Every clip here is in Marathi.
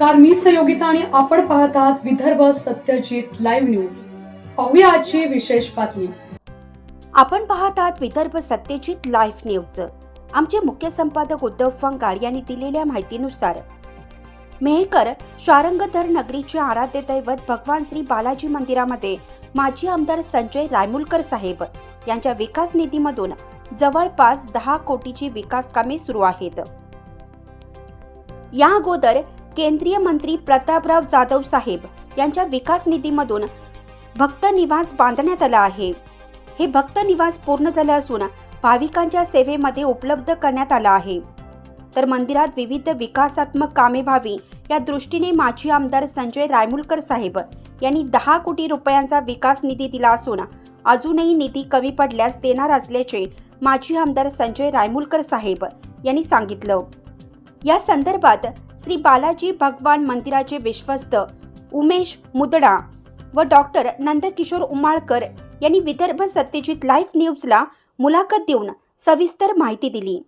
नमस्कार मी सहयोगिता आणि आपण पाहत आहात विदर्भ सत्यजित लाईव्ह न्यूज पाहूया आजची विशेष बातमी. आपण पाहत आहात विदर्भ सत्यजित लाईव्ह न्यूज आमचे मुख्य संपादक उद्धव फंगाळ यांनी दिलेल्या माहितीनुसार मेहकर शारंगधर नगरीचे आराध्य दैवत भगवान श्री बालाजी मंदिरामध्ये माजी आमदार संजय रायमुलकर साहेब यांच्या विकास निधीमधून जवळपास दहा कोटीची विकास कामे सुरू आहेत. या अगोदर केंद्रीय मंत्री प्रतापराव जाधव साहेब यांच्या विकास निधीमधून भक्त निवास बांधण्यात आला आहे. हे भक्त निवास पूर्ण झाले असून भाविकांच्या सेवेमध्ये उपलब्ध करण्यात आला आहे. तर मंदिरात विविध विकासात्मक कामे व्हावी या दृष्टीने माजी आमदार संजय रायमुलकर साहेब यांनी दहा कोटी रुपयांचा विकास निधी दिला असून अजूनही निधी कमी पडल्यास देणार असल्याचे माजी आमदार संजय रायमुलकर साहेब यांनी सांगितलं. या संदर्भात श्री बालाजी भगवान मंदिराचे विश्वस्त उमेश मुदडा व डॉक्टर नंदकिशोर उमाळकर यांनी विदर्भ सत्यजित लाईव्ह न्यूजला मुलाखत देऊन सविस्तर माहिती दिली.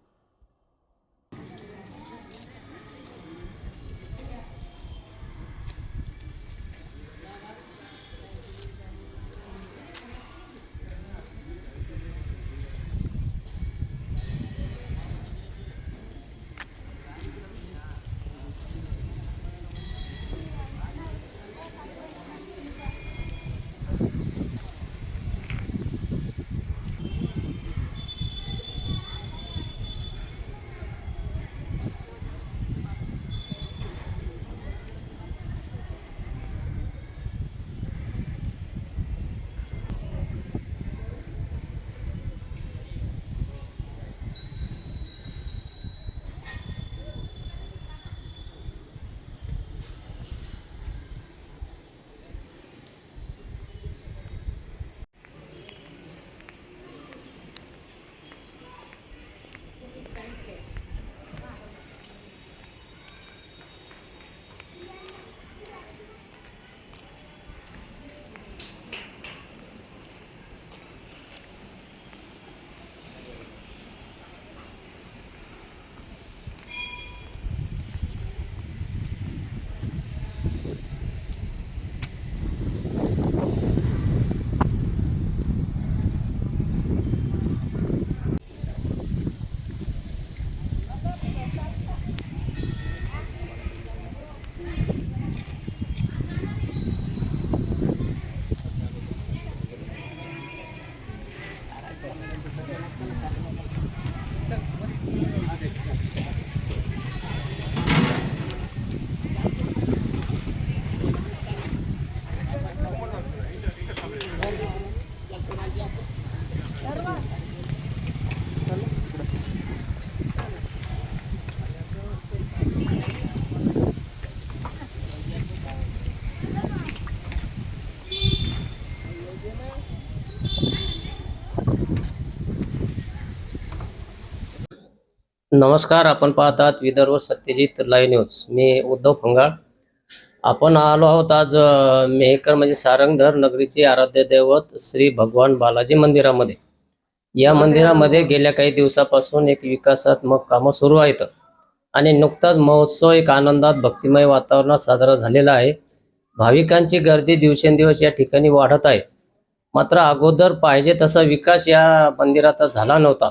नमस्कार आपण पाहतात विदर्भ सत्यजित लाईव्ह न्यूज मी उद्धव फंगाळ. आपण आलो आहोत आज मेहकर म्हणजे सारंगधर नगरीचे आराध्य दैवत श्री भगवान बालाजी मंदिरामध्ये. या मंदिरामध्ये गेल्या काही दिवसापासून एक विकासात्मक कामं सुरू आहेत आणि नुकताच महोत्सव एक आनंदात भक्तिमय वातावरणात साजरा झालेला आहे. भाविकांची गर्दी दिवसेंदिवस या ठिकाणी वाढत आहे. मात्र अगोदर पाहिजे तसा विकास या मंदिराचा झाला नव्हता.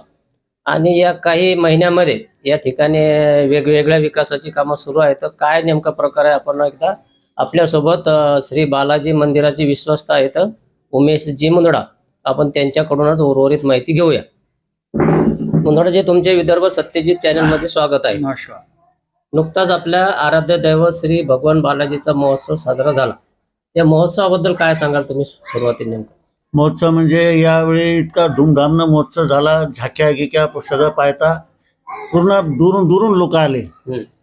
आणि या काही महिन्यामध्ये या ठिकाणी वेगवेगळ्या विकासाची कामं सुरू आहेत. तर काय नेमका प्रकार आहे? आपण एकदा आपल्यासोबत श्री बालाजी मंदिराचे विश्वस्त आहेत उमेशजी मुंदडा. आपण त्यांच्याकडूनच उर्वरित माहिती घेऊया. मुंदडाजी तुमचे विदर्भ सत्यजित चॅनलमध्ये स्वागत आहे. नुकताच आपल्या आराध्य दैवत श्री भगवान बालाजीचा महोत्सव साजरा झाला. या महोत्सवाबद्दल काय सांगाल तुम्ही सुरुवातीला नेमकं? महोत्सव म्हणजे यावेळी इतका धूमधामनं महोत्सव झाला झाक्या गिक्या सगळं पाहता पूर्ण दुरून दुरून लोक आले.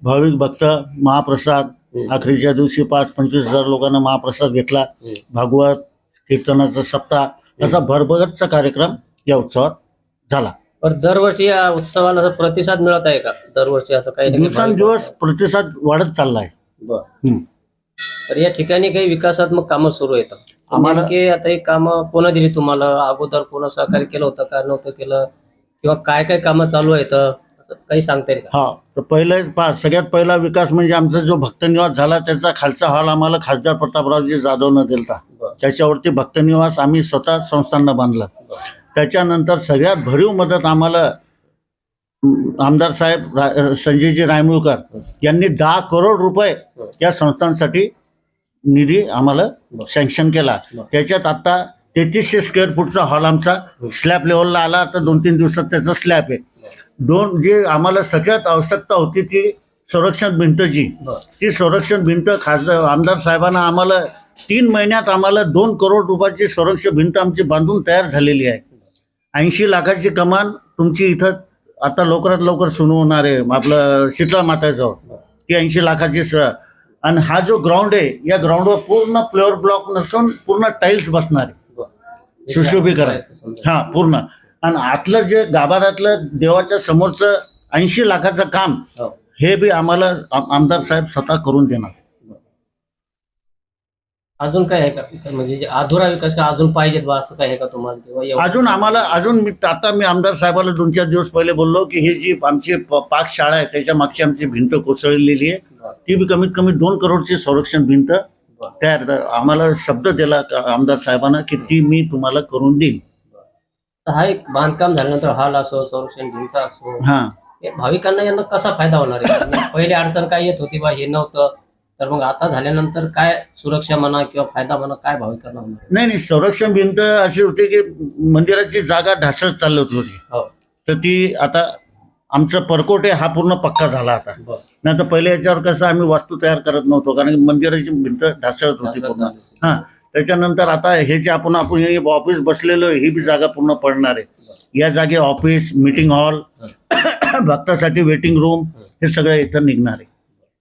भाविक भक्त महाप्रसाद हम्म, अखेरीच्या दिवशी पाच पंचवीस हजार लोकांना महाप्रसाद घेतला. भागवत कीर्तनाचा सप्ताह असा भरभगतचा कार्यक्रम या उत्सवात झाला. पण दरवर्षी या उत्सवाला प्रतिसाद मिळत आहे का? दरवर्षी असं काही दिवसांदिवस प्रतिसाद वाढत चाललाय. तर या ठिकाणी काही विकासात्मक कामं सुरू आहेत. आम्हाला- आता ही कामं कोणा दिली तुम्हाला? अगोदर कोणा सहकार्य केलं होतं का नव्हतं केलं? किंवा काय काय कामं चालू आहेत असं काही सांगता येईल का? हा तर पहिलं पा सगळ्यात पहिला विकास म्हणजे आमचा जो भक्तनिवास झाला त्याचा खालचा हॉल आम्हाला खासदार प्रतापरावजी जाधवनं दिलता. बरं. त्याच्यावरती भक्तनिवास आम्ही स्वतः संस्थांना बांधला. त्याच्यानंतर सगळ्यात भरीव मदत आम्हाला अं, आमदार साहेब रा- संजयजी रायमुळकर यांनी दहा करोड रुपये या संस्थांसाठी निधी आम्हाला. सँक्शन केला. त्याच्यात आता तेहतीसशे स्क्वेअर फूटचा हॉल आमचा स्लॅब लेवलला आला तर दोन तीन दिवसात त्याचा स्लॅब आहे दोन जे आम्हाला सगळ्यात आवश्यकता होती ती संरक्षण भिंतची बरं. ती संरक्षण भिंत खासदार आमदार साहेबांना आम्हाला तीन महिन्यात आम्हाला दोन करोड रुपयाची संरक्षण भिंत आमची बांधून तयार झालेली आहे ऐंशी लाखाची कमान तुमची इथं आता लवकरात लवकर सुरू होणार आहे आपलं शीतळा माताजवळ ती ऐंशी लाखाची स आणि हा जो ग्राउंड आहे या ग्राउंडवर पूर्ण प्लेअर ब्लॉक नसून पूर्ण टाईल्स बसणार आहे. सुशोभीकरण. हा पूर्ण आणि आतलं जे गाभाऱ्यातलं देवाच्या समोरचं ऐंशी लाखाचं काम हो. हे बी आम्हाला आम- आमदार साहेब स्वतः करून देणार अजून काय आहे का म्हणजे अधुरा विकास का अजून पाहिजेत बा असं काय आहे का तुम्हाला किंवा अजून आम्हाला अजून मी आता मी आमदार साहेबाला दोन चार दिवस पहिले बोललो की ही जी आमची प- पाकशाळा आहे त्याच्या मागची आमची भिंत कोसळलेली आहे. ती बी कमीत कमी दोन करोडची संरक्षण भिंत. तयार आम्हाला शब्द दिला आमदार साहेबांना की ती मी तुम्हाला करून देईल तर हा एक बांधकाम झाल्यानंतर हॉल असो संरक्षण भिंत असो हा. हे भाविकांना यांना कसा फायदा होणार आहे? पहिले अडचण काय येत होती बा हे नव्हतं. तर मग आता झाल्यानंतर काय सुरक्षा म्हणा किंवा फायदा म्हणा काय भाविकांना होणार? नाही नाही संरक्षण भिंत अशी होती की मंदिराची जागा ढासळत चालत होती. हो. तर ती आता आमचं परकोटे हा पूर्ण पक्का झाला आता. नाही तर पहिले याच्यावर कसं आम्ही वास्तू तयार करत नव्हतो कारण की मंदिराची भिंत ढासळत होती पूर्ण. हा त्याच्यानंतर आता हे जे आपण आपण हे ऑफिस बसलेलो ही बी जागा पूर्ण पडणार आहे. या जागे ऑफिस मीटिंग हॉल भक्तासाठी वेटिंग रूम हे सगळं इथं निघणार आहे.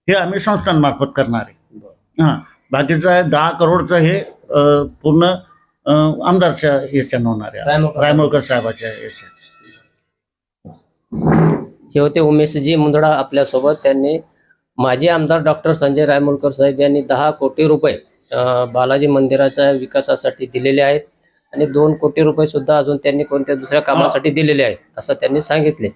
हे आम्ही संस्थांमार्फत करणार आहे. हां बाकीचं आहे दहा करोडचं हे पूर्ण आमदारच्या याच्यानं होणार आहे. रायमोळकर. साहेबाच्या याच्या हे होते उमेशजी मुंदडा आपल्यासोबत. त्यांनी माजी आमदार डॉक्टर संजय रायमुलकर साहेब यांनी दहा कोटी रुपये बालाजी मंदिराच्या विकासासाठी दिलेले आहेत. आणि दोन कोटी रुपये सुद्धा अजून त्यांनी कोणत्या दुसऱ्या कामासाठी दिलेले आहेत असं त्यांनी सांगितले.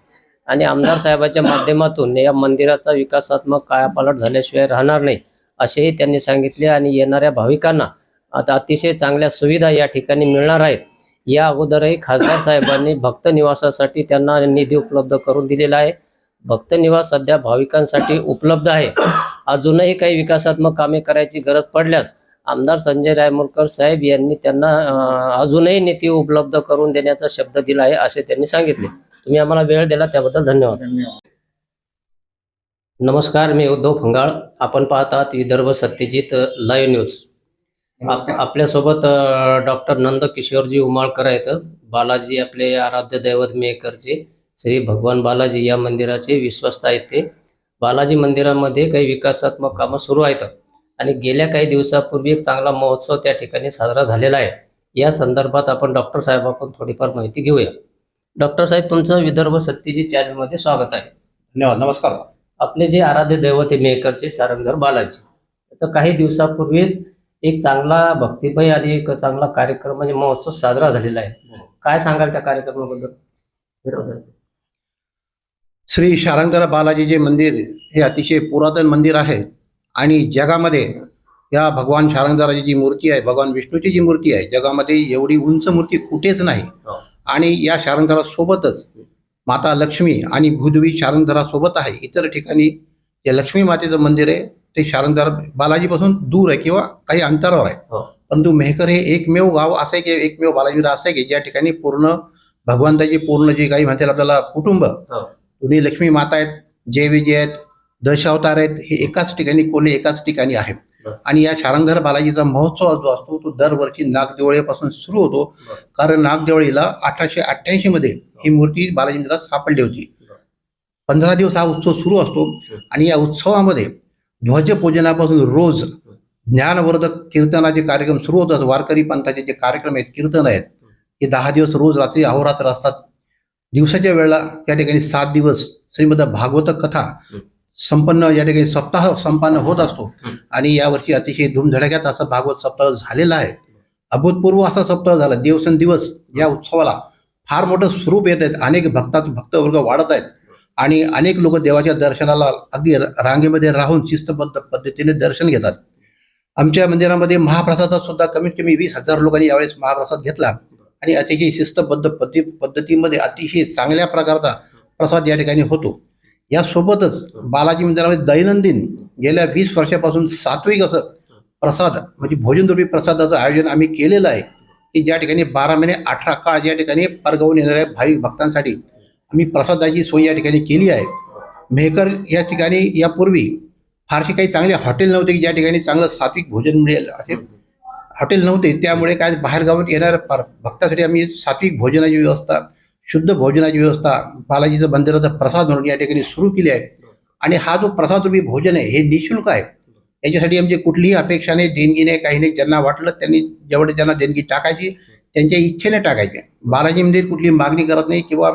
आणि आमदार साहेबाच्या माध्यमातून या मंदिराचा विकासात्मक कायापालट झाल्याशिवाय राहणार नाही असेही त्यांनी सांगितले. आणि येणाऱ्या भाविकांना आता अतिशय चांगल्या सुविधा या ठिकाणी मिळणार आहेत. या अगोदरही खासदार साहेबांनी भक्त निवासासाठी त्यांना निधी उपलब्ध करून दिलेला आहे. भक्त निवास सध्या भाविकांसाठी उपलब्ध आहे. अजूनही काही विकासात्मक कामे करायची गरज पडल्यास आमदार संजय रायमोलकर साहेब यांनी त्यांना अजूनही निधी उपलब्ध करून देण्याचा शब्द दिला आहे असे त्यांनी सांगितले. तुम्ही आम्हाला वेळ दिला त्याबद्दल धन्यवाद धन्यवाद. नमस्कार मी उद्धव फंगाळ. आपण पाहतात विदर्भ सत्यजित लाईव्ह न्यूज. आप- आपल्यासोबत डॉक्टर नंद किशोरजी उमाळकर आहेत. बालाजी आपले आराध्य दैवत मेकरचे श्री भगवान बालाजी या मंदिराचे विश्वस्त आहेत ते. बालाजी मंदिरामध्ये काही विकासात्मक कामं सुरू आहेत आणि गेल्या काही दिवसापूर्वी एक चांगला महोत्सव त्या ठिकाणी साजरा झालेला आहे. या संदर्भात आपण डॉक्टर साहेबांकडून थोडीफार माहिती घेऊया. डॉक्टर साहेब तुमचं विदर्भ सत्यजित चॅनलमध्ये स्वागत आहे. धन्यवाद. नमस्कार. आपले जे आराध्य दैवत मेकरचे सारंगधर बालाजी त्याचा काही दिवसापूर्वीच एक चांगला भक्तिमय आणि एक चांगला कार्यक्रम म्हणजे महोत्सव साजरा झालेला आहे. काय सांगाल त्या कार्यक्रमाबद्दल? श्री शारंगधर बालाजी जे मंदिर हे अतिशय पुरातन मंदिर आहे आणि जगामध्ये या भगवान शारंगधराची जी मूर्ती आहे भगवान विष्णूची जी मूर्ती आहे. जगामध्ये एवढी उंच मूर्ती कुठेच नाही. हो. आणि या शारंगधरासोबतच माता लक्ष्मी आणि भूदेवी शारंगधरासोबत आहे. इतर ठिकाणी जे लक्ष्मी मातेचं मंदिर आहे ते शारंगधर बालाजीपासून दूर आहे किंवा काही अंतरावर आहे हो. परंतु मेहकर हे एकमेव गाव असं आहे की एकमेव बालाजीला असं आहे की ज्या ठिकाणी पूर्ण भगवंताची पूर्ण जी काही म्हणतील आपल्याला कुटुंब हो. दोन्ही लक्ष्मी माता आहेत जय विजय आहेत दशावतार आहेत हे एकाच ठिकाणी कोल्हे एकाच ठिकाणी बरं. आणि या शारंगधर बालाजीचा महोत्सव जो असतो तो दरवर्षी नागदेवळीपासून सुरू होतो. कारण नागदेवळीला अठराशे अठ्ठ्याऐंशी मध्ये ही मूर्ती बालाजी मंदिरात सापडली होती. पंधरा दिवस हा उत्सव सुरू असतो आणि या उत्सवामध्ये ध्वजपूजनापासून रोज ज्ञानवर्धक कीर्तनाचे कार्यक्रम सुरू होतात. वारकरी पंथाचे जे कार्यक्रम आहेत कीर्तन आहेत हे दहा दिवस रोज रात्री अहोरात्र असतात. दिवसाच्या वेळेला या ठिकाणी सात दिवस श्रीमद भागवत कथा संपन्न या ठिकाणी सप्ताह संपन्न होत असतो. आणि यावर्षी अतिशय धूमधडाक्यात असा भागवत सप्ताह झालेला आहे. अभूतपूर्व असा सप्ताह झाला. दिवसेंदिवस या उत्सवाला फार मोठं स्वरूप येत आहेत. अनेक भक्तात भक्तवर्ग वाढत आहेत. आणि अनेक लोक देवाच्या दर्शनाला अगदी रांगेमध्ये राहून शिस्तबद्ध पद्धतीने दर्शन घेतात. आमच्या मंदिरामध्ये महाप्रसादात सुद्धा कमीत कमी वीस हजार लोकांनी यावेळेस महाप्रसाद घेतला. आणि अतिशय शिस्तबद्ध पद्धती पद्धतीमध्ये अतिशय चांगल्या प्रकारचा प्रसाद या ठिकाणी होतो. यासोबतच बालाजी मंदिरामध्ये दैनंदिन गेल्या वीस वर्षापासून सात्विक असं प्रसाद म्हणजे भोजनरूपी प्रसादाचं आयोजन आम्ही केलेलं आहे की ज्या ठिकाणी बारा महिने अठरा काळ ज्या ठिकाणी परगावून येणाऱ्या भाविक भक्तांसाठी आम्ही प्रसादाची सोय या ठिकाणी केली आहे. मेहकर या ठिकाणी यापूर्वी फारशी काही चांगले हॉटेल नव्हते की ज्या ठिकाणी चांगलं सात्विक भोजन मिळेल असे हॉटेल नव्हते. त्यामुळे काय बाहेरगावात येणाऱ्या पर- भक्तासाठी आम्ही सात्विक भोजनाची व्यवस्था शुद्ध भोजनाची व्यवस्था बालाजीचं मंदिराचा प्रसाद म्हणून या ठिकाणी सुरू केली आहे. आणि हा जो प्रसाद तुम्ही भोजन आहे हे निशुल्क आहे. याच्यासाठी आमची कुठलीही अपेक्षा नाही देणगी नाही काही नाही. ज्यांना वाटलं त्यांनी जेवढे ज्यांना देणगी टाकायची त्यांच्या इच्छेने टाकायची. बालाजी मंदिर कुठली मागणी करत नाही किंवा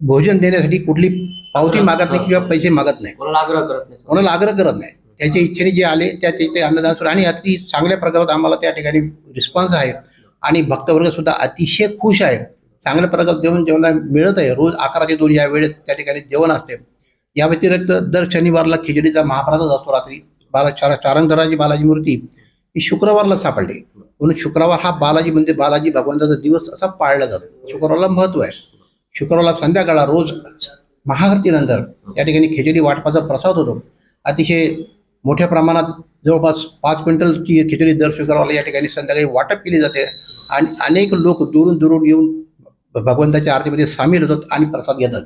भोजन देण्यासाठी कुठली पावती मागत नाही किंवा पैसे मागत नाही. कोणाला आग्रह करत नाही कोणाला आग्रह करत नाही. त्याच्या इच्छेने जे आले त्या ते ते अन्नदान सुरू. आणि अति चांगल्या प्रकारात आम्हाला त्या ठिकाणी रिस्पॉन्स आहे. आणि भक्तवर्ग सुद्धा अतिशय खुश आहे. चांगल्या प्रकारात जेवण जेवणाला मिळत आहे. रोज अकरा ते दोन या वेळेत त्या ठिकाणी जेवण असते. या व्यतिरिक्त दर शनिवारला खिचडीचा महाप्रसाद असतो रात्री. बाला चार चारंगधराची बालाजी मूर्ती ही शुक्रवारला सापडली. म्हणून शुक्रवार हा बालाजी म्हणजे बालाजी भगवंताचा दिवस असा पाळला जातो. शुक्रवारला महत्त्व आहे. शुक्रवारला संध्याकाळला रोज महाआरतीनंतर या ठिकाणी खिचडी वाटपाचा प्रसाद होतो. अतिशय मोठ्या प्रमाणात जवळपास पाच क्विंटलची खिचडी दर शुक्रवारला या ठिकाणी संध्याकाळी वाटप केली जाते आणि अनेक लोक दुरून दुरून येऊन भगवंताच्या आरतीमध्ये सामील होतात आणि प्रसाद घेतात.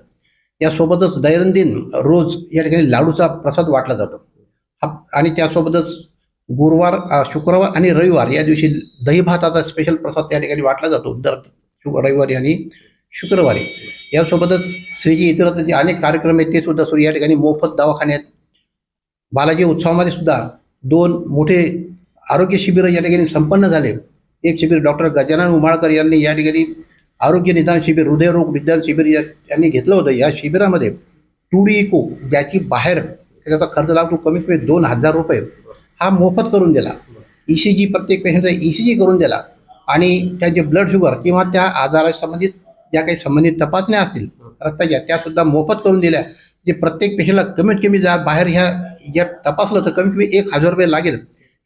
यासोबतच दैनंदिन रोज या ठिकाणी लाडूचा प्रसाद वाटला जातो. हा आणि त्यासोबतच गुरुवार शुक्रवार आणि रविवार या दिवशी दही भाताचा स्पेशल प्रसाद त्या ठिकाणी वाटला जातो. दर शुक्र रविवारी आणि शुक्रवारी. यासोबतच श्रीजी इतरत्र जे अनेक कार्यक्रम आहेत ते सुद्धा सुरू या ठिकाणी मोफत दवाखान्यात बालाजी उत्सवामध्ये सुद्धा दोन मोठे आरोग्य शिबिरं या ठिकाणी संपन्न झाले. एक शिबिर डॉक्टर गजानन उमाळकर यांनी या ठिकाणी आरोग्य निदान शिबिर हृदयरोग निदान शिबिर या यांनी घेतलं होतं. या शिबिरामध्ये टू डी इको ज्याची बाहेर त्याचा खर्च लागतो कमीत कमी दोन हजार रुपये. हा मोफत करून दिला. ई सी जी प्रत्येक पेशंटचा ई सी जी करून दिला. आणि त्याचे ब्लड शुगर किंवा त्या आजाराशी संबंधित ज्या काही संबंधित तपासण्या असतील रक्ताच्या त्यासुद्धा मोफत करून दिल्या. जे प्रत्येक पेशंटला कमीत कमी जा बाहेर ह्या या तपासलं तर कमीत कमी एक हजार रुपये लागेल.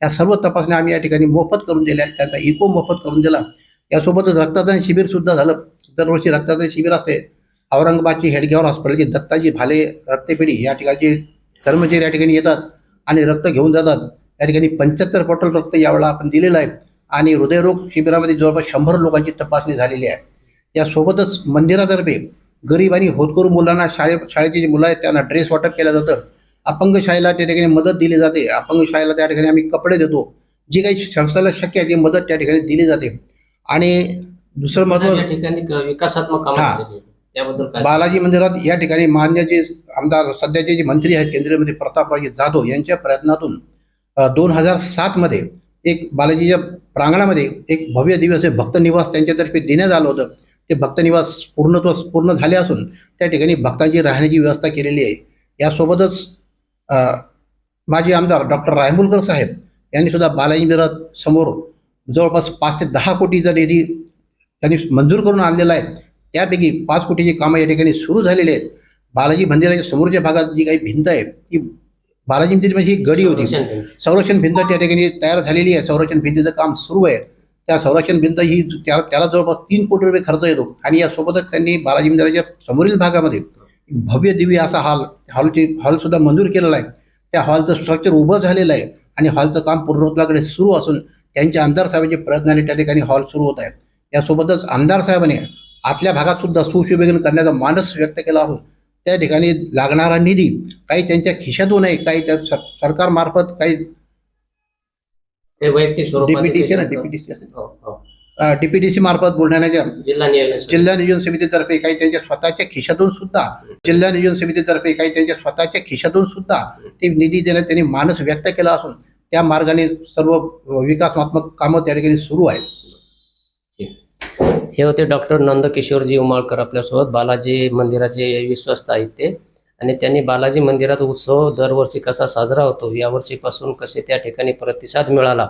या सर्व तपासण्या आम्ही या ठिकाणी मोफत करून दिल्या. त्याचा इको मोफत करून दिला. यासोबतच रक्तदान शिबिरसुद्धा झालं. दरवर्षी रक्तदान शिबिर असते. औरंगाबादची हेडगेवर हॉस्पिटलची दत्ताजी भाले रक्तपेढी या ठिकाणचे कर्मचारी या ठिकाणी येतात आणि रक्त घेऊन जातात. या ठिकाणी पंच्याहत्तर बॉटल रक्त यावेळेला आपण दिलेलं आहे. आणि हृदयरोग शिबिरामध्ये जवळपास शंभर लोकांची तपासणी झालेली आहे. यासोबतच मंदिरातर्फे गरीब आणि होतकरू मुलांना शाळे शाळेची जी मुलं आहेत त्यांना ड्रेस वाटप केलं जातं. अपंग शाळेला त्या ठिकाणी मदत दिली जाते. अपंग शाळेला त्या ठिकाणी आम्ही कपडे देतो. जी काही संस्थेला शक्य आहे ती मदत त्या ठिकाणी दिली जाते. आणि दुसरं महत्त्व या ठिकाणी क- विकासात्मक हा. त्याबद्दल बालाजी मंदिरात या ठिकाणी मान्य जे आमदार सध्याचे जे मंत्री आहेत केंद्रीय मंत्री प्रतापरावजी जाधव यांच्या प्रयत्नातून दोन हजार सात मध्ये एक बालाजीच्या प्रांगणामध्ये एक भव्य दिवस आहे भक्त निवास त्यांच्यातर्फे देण्यात आलं होतं. ते भक्त निवास पूर्णत्व पूर्ण झाले असून त्या ठिकाणी भक्तांची राहण्याची व्यवस्था केलेली आहे. यासोबतच माजी आमदार डॉक्टर रायमुलकर साहेब यांनी सुद्धा बालाजी मंदिरात समोर जवळपास पाच ते दहा कोटीचा निधी त्यांनी मंजूर करून आणलेला आहे. त्यापैकी पाच कोटीची कामं या ठिकाणी सुरू झालेली आहेत. बालाजी मंदिराच्या समोरच्या भागात जी काही भिंत आहे ती बालाजी मंदिर म्हणजे ही गडी होती. संरक्षण भिंत त्या ठिकाणी तयार झालेली आहे. संरक्षण भिंतीचं काम सुरू आहे. त्या संरक्षण भिंत ही त्या त्याला जवळपास तीन कोटी रुपये खर्च येतो. आणि यासोबतच त्यांनी बालाजी मंदिराच्या समोरील भागामध्ये भव्य दिव्य असा हॉल हॉलची हॉलसुद्धा मंजूर केलेला आहे. त्या हॉलचं स्ट्रक्चर उभं झालेलं आहे आणि हॉलचं काम पूर्णत्वाकडे सुरू असून त्यांच्या आमदार साहेबांच्या प्रयत्नाने त्या ठिकाणी हॉल सुरू होत आहे यासोबतच आमदार साहेबांनी आतल्या भागात सुद्धा सुशोभीकरण करण्याचा मानस व्यक्त केला असून त्या ठिकाणी लागणारा निधी काही त्यांच्या खिशातून आहे काही त्या सर- सरकारमार्फत काही ते वैयक्तिक स्वरूपात डीपीडीसी ना असेल. हो, हो. डीपीडीसी मार्फत बुलढाण्याच्या जिल्हा नियोजन. जिल्हा नियोजन समितीतर्फे काही त्यांच्या स्वतःच्या खिशातून सुद्धा जिल्हा नियोजन समितीतर्फे काही त्यांच्या स्वतःच्या खिशातून सुद्धा ते निधी देण्यात त्यांनी मानस व्यक्त केला असून त्या मार्गाने सर्व विकासात्मक कामं त्या ठिकाणी सुरू आहेत. हे होते डॉक्टर नंदकिशोरजी उमाळकर आपल्यासोबत. बालाजी मंदिराचे विश्वस्त आहेत ते. आणि त्यांनी बालाजी मंदिरात उत्सव दरवर्षी कसा साजरा होतो यावर्षीपासून कसे त्या ठिकाणी प्रतिसाद मिळाला?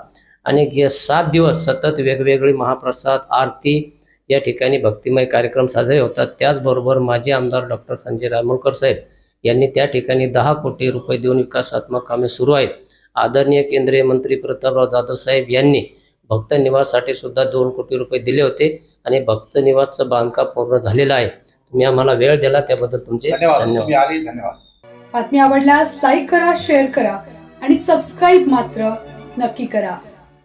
आणि सात दिवस सतत वेगवेगळी महाप्रसाद आरती या ठिकाणी भक्तिमय कार्यक्रम साजरे होतात. त्याचबरोबर माजी आमदार डॉक्टर संजय रामोळकर साहेब यांनी त्या ठिकाणी दहा कोटी रुपये देऊन विकासात्मक कामे सुरू आहेत. आदरणीय केंद्रीय मंत्री प्रतापराव जाधव साहेब यांनी भक्त निवाससाठी सुद्धा दोन कोटी रुपये दिले होते आणि भक्त निवासचं बांधकाम पूर्ण झालेलं आहे. तुम्ही आम्हाला वेळ दिला त्याबद्दल तुमचे धन्यवाद. धन्यवाद. तुम्ही आले धन्यवाद. बातमी आवडल्यास लाईक करा शेअर करा आणि सबस्क्राईब मात्र नक्की करा.